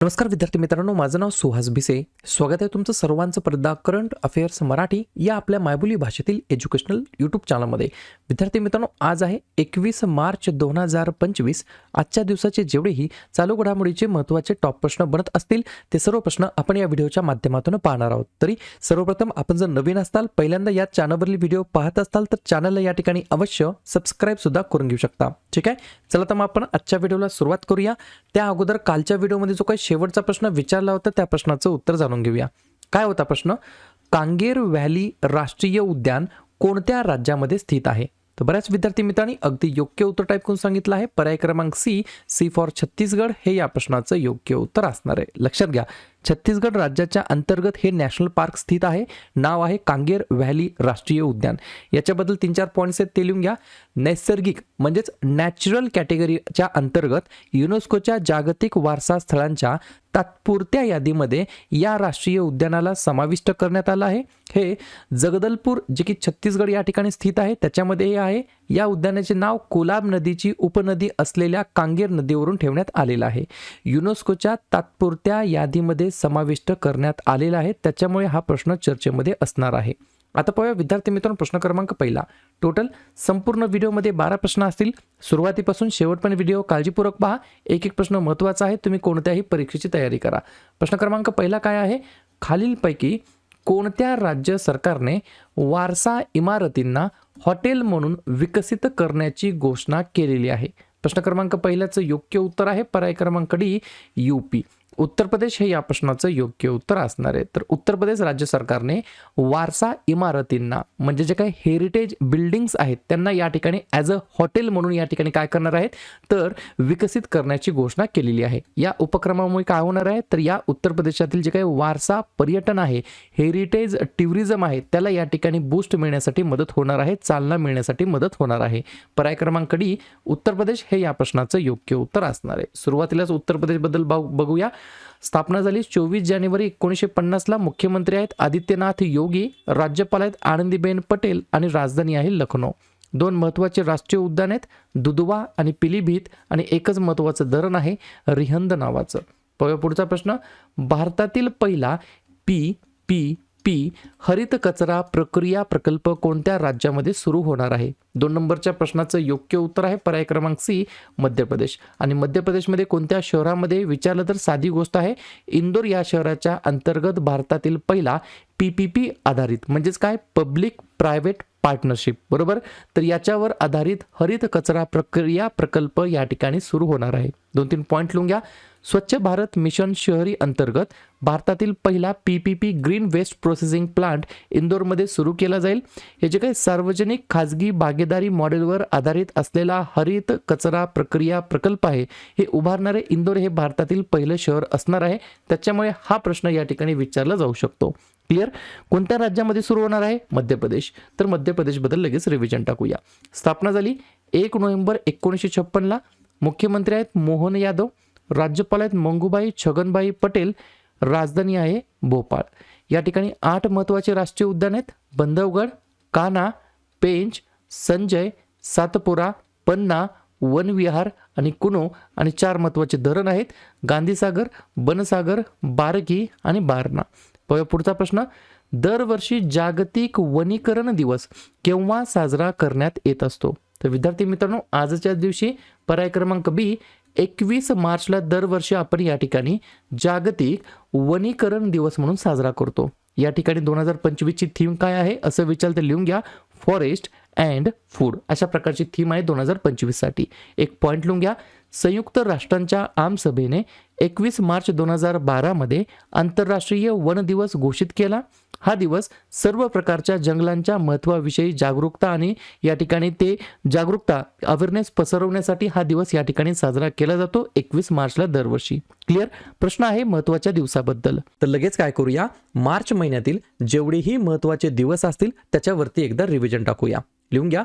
नमस्कार विद्यार्थी मित्रांनो माझं नाव सुहास भिसे. स्वागत आहे तुमचं सर्वांचं परदा करंट अफेअर्स मराठी या आपल्या मायबोली भाषेतील एज्युकेशनल यूट्यूब चॅनलमध्ये. विद्यार्थी मित्रांनो आज आहे एकवीस मार्च दोन हजार पंचवीस. आजच्या दिवसाचे जेवढेही चालू घडामोडीचे महत्त्वाचे टॉप प्रश्न बनत असतील ते सर्व प्रश्न आपण या व्हिडिओच्या माध्यमातून पाहणार आहोत. तरी सर्वप्रथम आपण जर नवीन असताल पहिल्यांदा या चॅनलवरील व्हिडिओ पाहत असताल तर चॅनलला या ठिकाणी अवश्य सबस्क्राईबसुद्धा करून घेऊ शकता. ठीक आहे? चला तर मग आपण आजच्या व्हिडिओला सुरुवात करूया. त्या अगोदर कालच्या व्हिडिओमध्ये जो काही शेवटचा प्रश्न विचारला होता त्या प्रश्नाचं उत्तर जाणून घेऊया. काय होता प्रश्न? कांगेर व्हॅली राष्ट्रीय उद्यान कोणत्या राज्यामध्ये स्थित आहे? तर बऱ्याच विद्यार्थी मित्रांनी अगदी योग्य उत्तर टाईप करून सांगितलं आहे. पर्याय क्रमांक सी सी फॉर छत्तीसगड हे या प्रश्नाचं योग्य उत्तर असणार आहे. लक्षात घ्या. छत्तीसगड राज्याच्या अंतर्गत हे नॅशनल पार्क स्थित आहे. नाव आहे कांगेर व्हॅली राष्ट्रीय उद्यान. याच्याबद्दल तीन चार पॉईंट्स आहेत ते लिहून घ्या. नैसर्गिक म्हणजेच नॅचरल कॅटेगरीच्या अंतर्गत युनेस्कोच्या जागतिक वारसा स्थळांच्या तात्पुरत्या यादीमध्ये या राष्ट्रीय उद्यानाला समाविष्ट करण्यात आलं आहे. हे जगदलपूर जे की छत्तीसगड या ठिकाणी स्थित आहे. त्याच्यामध्ये हे आहे या उद्यानाचे नाव कोलाब नदीची उपनदी असलेल्या कांगेर नदीवरून ठेवण्यात आलेलं आहे. युनेस्कोच्या तात्पुरत्या यादीमध्ये समाविष्ट करण्यात आलेला आहे. त्याच्यामुळे हा प्रश्न चर्चेमध्ये असणार आहे. आता पाहूया विद्यार्थी मित्रांनो प्रश्न क्रमांक पहिला. टोटल संपूर्ण व्हिडिओमध्ये बारा प्रश्न असतील. सुरुवातीपासून शेवटपर्यंत व्हिडिओ काळजीपूर्वक पहा. एक एक प्रश्न महत्त्वाचा आहे. तुम्ही कोणत्याही परीक्षेची तयारी करा. प्रश्न क्रमांक पहिला काय आहे? खालीलपैकी कोणत्या राज्य सरकारने वारसा इमारतींना हॉटेल म्हणून विकसित करण्याची घोषणा केलेली आहे? प्रश्न क्रमांक पहिल्याचं योग्य उत्तर आहे. पर्याय क्रमांक डी यूपी उत्तर प्रदेश हे या प्रश्नाचं योग्य उत्तर असणार आहे. तर उत्तर प्रदेश राज्य सरकारने वारसा इमारतींना म्हणजे जे काही हेरिटेज बिल्डिंग्स आहेत त्यांना या ठिकाणी ॲज अ हॉटेल म्हणून या ठिकाणी काय करणार आहेत? तर विकसित करण्याची घोषणा केलेली आहे. या उपक्रमामुळे काय होणार आहे? तर या उत्तर प्रदेशातील जे काही वारसा पर्यटन आहे हेरिटेज टुरिझम आहे त्याला या ठिकाणी बूस्ट मिळण्यासाठी मदत होणार आहे चालना मिळण्यासाठी मदत होणार आहे. पर्याय क्रमांक डी उत्तर प्रदेश हे या प्रश्नाचं योग्य उत्तर असणार आहे. सुरुवातीलाच उत्तर प्रदेशबद्दल बघूया. स्थापना झाली चोवीस जानेवारी एकोणीसशे पन्नासला मुख्यमंत्री आहेत आदित्यनाथ योगी राज्यपाल आहेत आनंदीबेन पटेल आणि राजधानी आहे लखनौ. दोन महत्त्वाचे राष्ट्रीय उद्यान आहेत दुधवा आणि पिलीभीत आणि एकच महत्त्वाचं धरण आहे रिहंद नावाचं. पुढचा प्रश्न भारतातील पहिला पी पी पी हरित कचरा प्रक्रिया प्रकल्प कोणत्या राज्यामध्ये सुरू होणार आहे? दोन नंबरच्या प्रश्नाचं योग्य उत्तर आहे पर्याय क्रमांक सी मध्य प्रदेश. आणि मध्य प्रदेशमध्ये कोणत्या शहरामध्ये विचारलं तर साधी गोष्ट आहे इंदोर या शहराच्या अंतर्गत भारतातील पहिला पी पी पी आधारित. म्हणजेच काय? पब्लिक प्रायव्हेट पार्टनरशिप बरोबर? तर याच्यावर आधारित हरित कचरा प्रक्रिया प्रकल्प या ठिकाणी सुरू होणार आहे. दोन तीन पॉईंट लिहून घ्या. स्वच्छ भारत मिशन शहरी अंतर्गत भारतातील पहिला P P P green waste processing plant इंदोरमध्ये सुरू केला जाईल. हे जे काही सार्वजनिक खाजगी भागीदारी मॉडेलवर आधारित असलेला हरित कचरा प्रक्रिया प्रकल्प आहे हे उभारणारे इंदोर हे भारतातील पहिलं शहर असणार आहे. त्याच्यामुळे हा प्रश्न या ठिकाणी विचारला जाऊ शकतो. क्लिअर कोणत्या राज्यामध्ये सुरू होणार आहे? मध्य प्रदेश तर मध्य प्रदेशबद्दल लगेच रिव्हिजन टाकूया. स्थापना झाली एक नोव्हेंबर एकोणीसशे छप्पनला. मुख्यमंत्री आहेत मोहन यादव. राज्यपाल आहेत मंगूबाई छगनबाई पटेल. राजधानी आहे भोपाळ. या ठिकाणी आठ महत्त्वाचे राष्ट्रीय उद्यान आहेत. बंधवगड काना पेंच संजय सातपुरा पन्ना वनविहार आणि कुनो आणि चार महत्त्वाचे धरण आहेत. गांधीसागर बनसागर बारकी आणि बारणा. पुढचा प्रश्न. दरवर्षी जागतिक वनीकरण दिवस केव्हा साजरा करण्यात येत असतो? तर विद्यार्थी मित्रांनो आजच्या दिवशी पर्याय क्रमांक बी एकवीस मार्चला दरवर्षी आपण या ठिकाणी जागतिक वनीकरण दिवस म्हणून साजरा करतो. या ठिकाणी दोन हजार पंचवीसची थीम काय आहे? असं विचार तर लिहून घ्या. फॉरेस्ट अँड फूड अशा प्रकारची थीम आहे दोन हजार पंचवीससाठी. एक पॉईंट लिहून घ्या. संयुक्त राष्ट्रांच्या आमसभेने एकवीस मार्च दोन हजार बारामध्ये आंतरराष्ट्रीय वन दिवस घोषित केला. हा दिवस सर्व प्रकारच्या जंगलांच्या महत्त्वाविषयी जागरूकता आणि या ठिकाणी ते जागरूकता अवेअरनेस पसरवण्यासाठी हा दिवस या ठिकाणी साजरा केला जातो एकवीस मार्चला दरवर्षी. क्लिअर प्रश्न आहे महत्त्वाच्या दिवसाबद्दल. तर लगेच काय करूया? मार्च महिन्यातील जेवढेही महत्त्वाचे दिवस असतील त्याच्यावरती एकदा रिव्हिजन टाकूया. लिहून घ्या.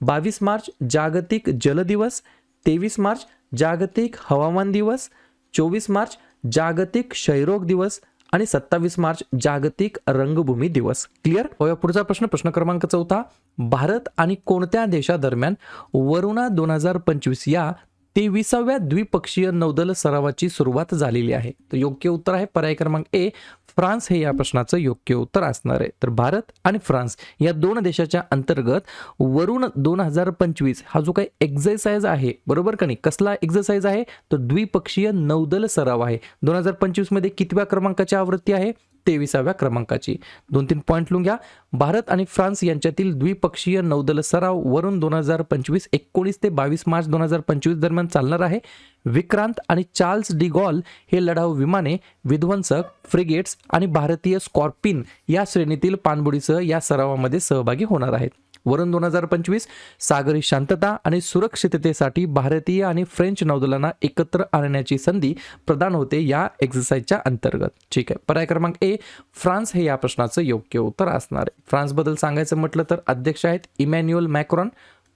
बावीस मार्च जागतिक जल दिवस तेवीस मार्च जागतिक हवामान दिवस चोवीस मार्च जागतिक क्षयरोग दिवस आणि सत्तावीस मार्च जागतिक रंगभूमी दिवस. क्लिअर होय पुढचा प्रश्न प्रश्न क्रमांक चौथा. भारत आणि कोणत्या देशादरम्यान वरुणा दोन हजार पंचवीस या तेविसाव्या द्विपक्षीय नौदल सरावाची सुरुवात झालेली आहे. तर योग्य उत्तर आहे पर्याय क्रमांक ए फ्रान्स हे या प्रश्नाचं योग्य उत्तर असणार आहे. तर भारत आणि फ्रान्स या दोन देशाच्या अंतर्गत वरुण दोन हजार पंचवीस हा जो काही एक्झरसाइज आहे बरोबर का नाही? कसला एक्झरसाइज आहे? तर द्विपक्षीय नौदल सराव आहे. दोन हजार पंचवीसमध्ये कितव्या क्रमांकाची आवृत्ती आहे? तेविसाव्या क्रमांकाची. दोन तीन पॉईंट लिहून घ्या भारत आणि फ्रान्स यांच्यातील द्विपक्षीय नौदल सराव वरून दोन हजार पंचवीस एकोणीस ते बावीस मार्च दोन हजार पंचवीस दरम्यान चालणार आहे. विक्रांत आणि चार्ल्स डिगॉल हे लढाऊ विमाने विध्वंसक फ्रिगेट्स आणि भारतीय स्कॉर्पिन या श्रेणीतील पाणबुडीसह या सरावामध्ये सहभागी होणार आहेत. वरून दोन हजार पंचवीस सागरी शांतता आणि सुरक्षिततेसाठी भारतीय आणि फ्रेंच नौदलांना एकत्र आणण्याची संधी प्रदान होते या एक्झरसाइजच्या अंतर्गत. ठीक आहे. पर्याय क्रमांक ए फ्रान्स हे या प्रश्नाचं योग्य उत्तर असणार आहे. फ्रान्सबद्दल सांगायचं म्हटलं तर अध्यक्ष आहेत इमॅन्युअल मॅक्रॉन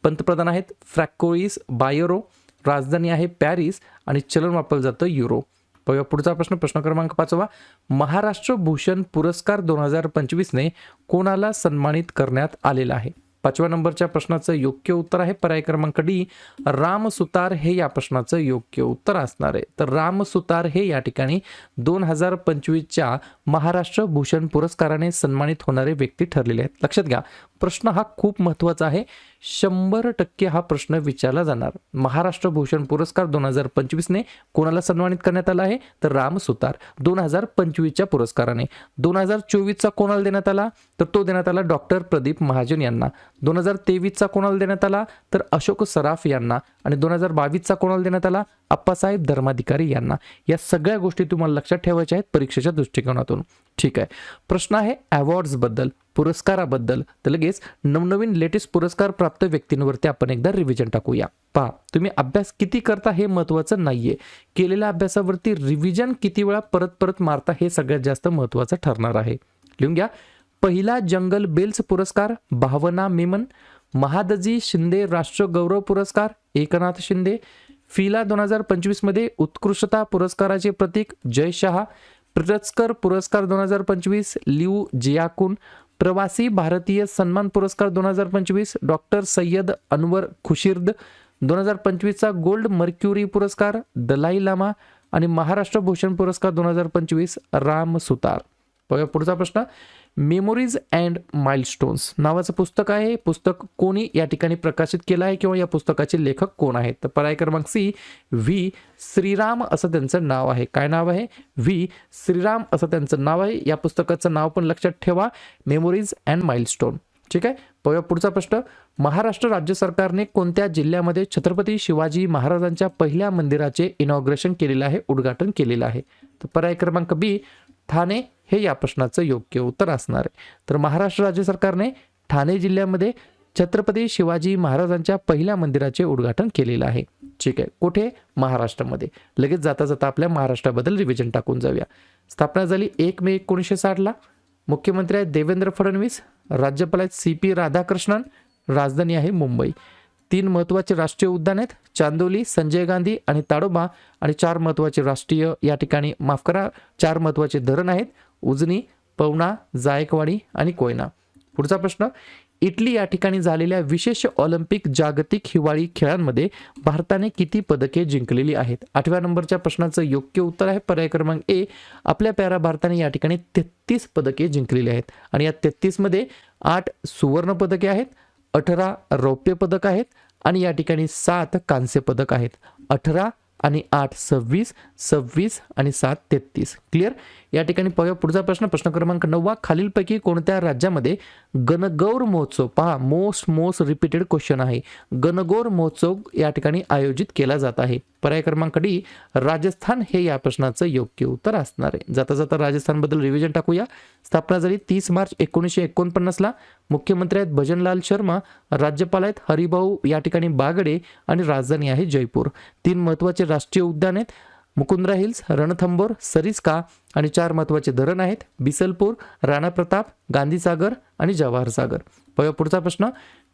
पंतप्रधान आहेत फ्रॅकोईस बायरो राजधानी आहे पॅरिस आणि चलन वापरलं जातं युरो पाहूया पुढचा प्रश्न प्रश्न क्रमांक पाचवा. महाराष्ट्र भूषण पुरस्कार दोन हजार पंचवीसने कोणाला सन्मानित करण्यात आलेला आहे? पाचव्या नंबरच्या प्रश्नाचं योग्य उत्तर आहे. पर्याय क्रमांक डी रामसुतार हे या प्रश्नाचं योग्य उत्तर असणार आहे. तर रामसुतार हे या ठिकाणी दोन हजार पंचवीसच्या महाराष्ट्र भूषण पुरस्काराने सन्मानित होणारे व्यक्ती ठरलेले आहेत. लक्षात घ्या प्रश्न हा खूप महत्त्वाचा आहे. शंभर टक्के हा प्रश्न विचारला जाणार. महाराष्ट्र भूषण पुरस्कार दोन हजार पंचवीसने कोणाला सन्मानित करण्यात आला आहे? तर राम सुतार. दोन हजार पंचवीसच्या पुरस्काराने. दोन हजार चोवीसचा कोणाला देण्यात आला? तर तो देण्यात आला डॉक्टर प्रदीप महाजन यांना. दोन हजार तेवीसचा कोणाला देण्यात आला? तर अशोक सराफ यांना. आणि दोन हजार बावीसचा कोणाला देण्यात आला? अप्पासाहेब धर्माधिकारी यांना. या सगळ्या गोष्टी तुम्हाला लक्षात ठेवायच्या आहेत परीक्षेच्या दृष्टिकोनातून. ठीक आहे. प्रश्न आहे अवॉर्ड्सबद्दल पुरस्काराबद्दल. तर लगेच नवनवीन लेटेस्ट पुरस्कार प्राप्त व्यक्तींवरती आपण एकदा रिव्हिजन टाकूया. पहा तुम्ही अभ्यास किती करता हे महत्त्वाचं नाहीये. केलेल्या अभ्यासावरती रिव्हिजन किती वेळा परत परत मारता हे सगळ्यात जास्त महत्त्वाचं ठरणार आहे. लिहून घ्या. पहिला जंगल बेल्स पुरस्कार भावना मेमन. महादजी शिंदे राष्ट्रगौरव पुरस्कार एकनाथ शिंदे. फिला दोन हजार पंचवीसमध्ये उत्कृष्टता पुरस्काराचे प्रतीक जय शहा. प्रिटस्कर पुरस्कार दोन हजार पंचवीस लिऊ जियाकुन. प्रवासी भारतीय सन्मान पुरस्कार दोन हजार पंचवीस डॉक्टर सय्यद अनवर खुशिर्द दोन हजार पंचवीसचा गोल्ड मर्क्युरी पुरस्कार दलाई लामा आणि महाराष्ट्र भूषण पुरस्कार दोन हजार पंचवीस राम सुतार. बघा पुढचा प्रश्न. मेमोरीज अँड माइलस्टोन्स नावाचं पुस्तक आहे. पुस्तक कोणी या ठिकाणी प्रकाशित केलं आहे किंवा या पुस्तकाचे लेखक कोण आहेत? तर पर्याय क्रमांक सी व्ही श्रीराम असं त्यांचं नाव आहे. काय नाव आहे? व्ही श्रीराम असं त्यांचं नाव आहे. या पुस्तकाचं नाव पण लक्षात ठेवा. मेमोरीज अँड माइलस्टोन ठीक आहे? पाहूया पुढचा प्रश्न. महाराष्ट्र राज्य सरकारने कोणत्या जिल्ह्यामध्ये छत्रपती शिवाजी महाराजांच्या पहिल्या मंदिराचे इनॉग्रेशन केलेलं आहे उद्घाटन केलेलं आहे? तर पर्याय क्रमांक बी ठाणे हे या प्रश्नाचं योग्य उत्तर असणार आहे. तर महाराष्ट्र राज्य सरकारने ठाणे जिल्ह्यामध्ये छत्रपती शिवाजी महाराजांच्या पहिल्या मंदिराचे उद्घाटन केलेलं आहे. ठीक आहे. कुठे? महाराष्ट्रामध्ये. लगेच जाता जाता आपल्या महाराष्ट्राबद्दल रिव्हिजन टाकून जाऊया. स्थापना झाली एक मे एकोणीसशे साठला मुख्यमंत्री आहेत देवेंद्र फडणवीस राज्यपाल आहेत सी पी राधाकृष्णन राजधानी आहे मुंबई. तीन महत्त्वाचे राष्ट्रीय उद्यान आहेत. चांदोली संजय गांधी आणि ताडोबा आणि चार महत्त्वाचे राष्ट्रीय या ठिकाणी माफ करा चार महत्त्वाचे धरण आहेत. उजनी पवना जायकवाडी आणि कोयना. पुढचा प्रश्न इटली या ठिकाणी झालेल्या विशेष ऑलिम्पिक जागतिक हिवाळी खेळांमध्ये भारताने किती पदके जिंकलेली आहेत? आठव्या नंबरच्या प्रश्नाचं योग्य उत्तर आहे. पर्याय क्रमांक ए आपल्या प्यारा भारताने या ठिकाणी तेहतीस पदके जिंकलेली आहेत. आणि या तेहतीसमध्ये आठ सुवर्ण पदके आहेत अठरा रौप्य पदक आहेत आणि या ठिकाणी सात कांस्य पदक आहेत. अठरा आणि आठ सव्वीस सव्वीस आणि सात तेहतीस. क्लिअर या ठिकाणी पाहूया पुढचा प्रश्न. प्रश्न क्रमांक नववा. खालीलपैकी कोणत्या राज्यामध्ये गणगौर महोत्सव पहा मोस्ट मोस्ट रिपीटेड क्वेश्चन आहे. गणगौर महोत्सव या ठिकाणी आयोजित केला जात आहे. पर्याय क्रमांक डी राजस्थान हे या प्रश्नाचं योग्य उत्तर असणार आहे. जाता जाता राजस्थानबद्दल रिव्हिजन टाकूया. स्थापना झाली तीस मार्च एकोणीसशे एकोणपन्नासला. मुख्यमंत्री आहेत भजनलाल शर्मा राज्यपाल आहेत हरिभाऊ या ठिकाणी बागडे आणि राजधानी आहे जयपूर. तीन महत्त्वाचे राष्ट्रीय उद्यान आहेत. मुकुंद्रा हिल्स रणथंबोर सरिस्का आणि चार महत्त्वाचे धरण आहेत. बिसलपूर राणा प्रताप गांधीसागर आणि जवाहर सागर. पाहूया पुढचा प्रश्न.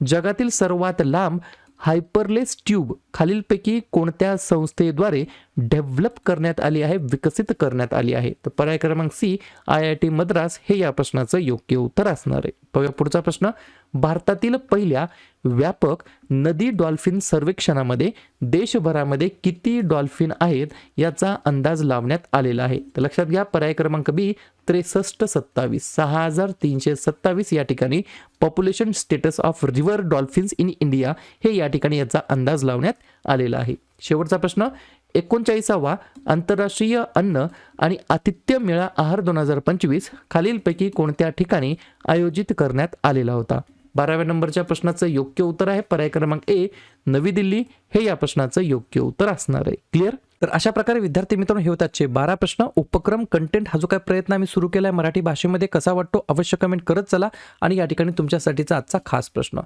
जगातील सर्वात लांब हायपरलेस ट्यूब खालीलपैकी कोणत्या संस्थेद्वारे डेव्हलप करण्यात आली आहे विकसित करण्यात आली आहे? तर पर्याय क्रमांक C I I T Madras हे या प्रश्नाचं योग्य उत्तर असणार आहे. पुढचा प्रश्न. भारतातील पहिल्या व्यापक नदी डॉल्फिन सर्वेक्षणामध्ये देशभरामध्ये किती डॉल्फिन आहेत याचा अंदाज लावण्यात आलेला आहे. तर लक्षात घ्या पर्याय क्रमांक बी त्रेसष्ट सत्तावीस. सहा हजार तीनशे सत्तावीस या ठिकाणी population status of river dolphins in India हे या ठिकाणी याचा अंदाज लावण्यात आलेला आहे. शेवटचा प्रश्न एकोणचाळीसावा आंतरराष्ट्रीय अन्न आणि आतिथ्य मेळा आहार दोन हजार पंचवीस खालीलपैकी कोणत्या ठिकाणी आयोजित करण्यात आलेला होता? बाराव्या नंबरच्या प्रश्नाचं योग्य उत्तर आहे. पर्याय क्रमांक ए नवी दिल्ली. हे या प्रश्नाचं योग्य उत्तर असणार आहे. क्लिअर तर अशा प्रकारे विद्यार्थी मित्रांनो हे होताचे बारा प्रश्न. उपक्रम कंटेंट हा जो काय प्रयत्न आम्ही सुरू केला आहे मराठी भाषेमध्ये कसा वाटतो अवश्य कमेंट करत चला. आणि या ठिकाणी तुमच्यासाठीचा आजचा खास प्रश्न.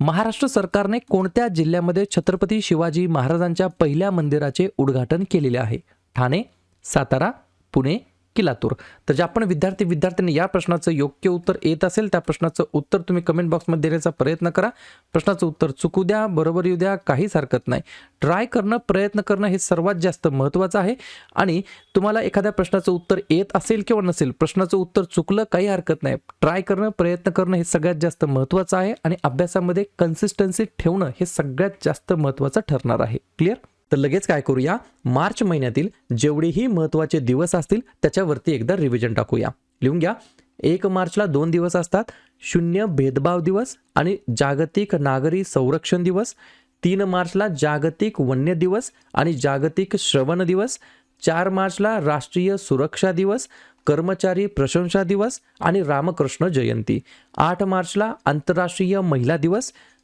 महाराष्ट्र सरकारने कोणत्या जिल्ह्यामध्ये छत्रपती शिवाजी महाराजांच्या पहिल्या मंदिराचे उद्घाटन केलेले आहे? ठाणे सातारा पुणे की लातूर तर जे आपण विद्यार्थी विद्यार्थ्यांनी या प्रश्नाचं योग्य उत्तर येत असेल त्या प्रश्नाचं उत्तर तुम्ही कमेंट बॉक्समध्ये देण्याचा प्रयत्न करा. प्रश्नाचं उत्तर चुकू द्या बरोबर येऊ द्या काहीच हरकत नाही. ट्राय करणं प्रयत्न करणं हे सर्वात जास्त महत्त्वाचं आहे. आणि तुम्हाला एखाद्या प्रश्नाचं उत्तर येत असेल किंवा नसेल प्रश्नाचं उत्तर चुकलं काही हरकत नाही. ट्राय करणं प्रयत्न करणं हे सगळ्यात जास्त महत्त्वाचं आहे आणि अभ्यासामध्ये कन्सिस्टन्सी ठेवणं हे सगळ्यात जास्त महत्त्वाचं ठरणार आहे. क्लिअर तर लगेच काय करूया? मार्च महिन्यातील जेवढेही महत्त्वाचे दिवस असतील त्याच्यावरती एकदा रिव्हिजन टाकूया. लिहून घ्या. एक मार्चला दोन दिवस असतात. शून्य भेदभाव दिवस आणि जागतिक नागरी संरक्षण दिवस. तीन मार्चला जागतिक वन्य दिवस आणि जागतिक श्रवण दिवस. चार मार्चला राष्ट्रीय सुरक्षा दिवस कर्मचारी प्रशंसा दिवस आणि रामकृष्ण जयंती. आठ मार्चला आंतरराष्ट्रीय महिला दिवस.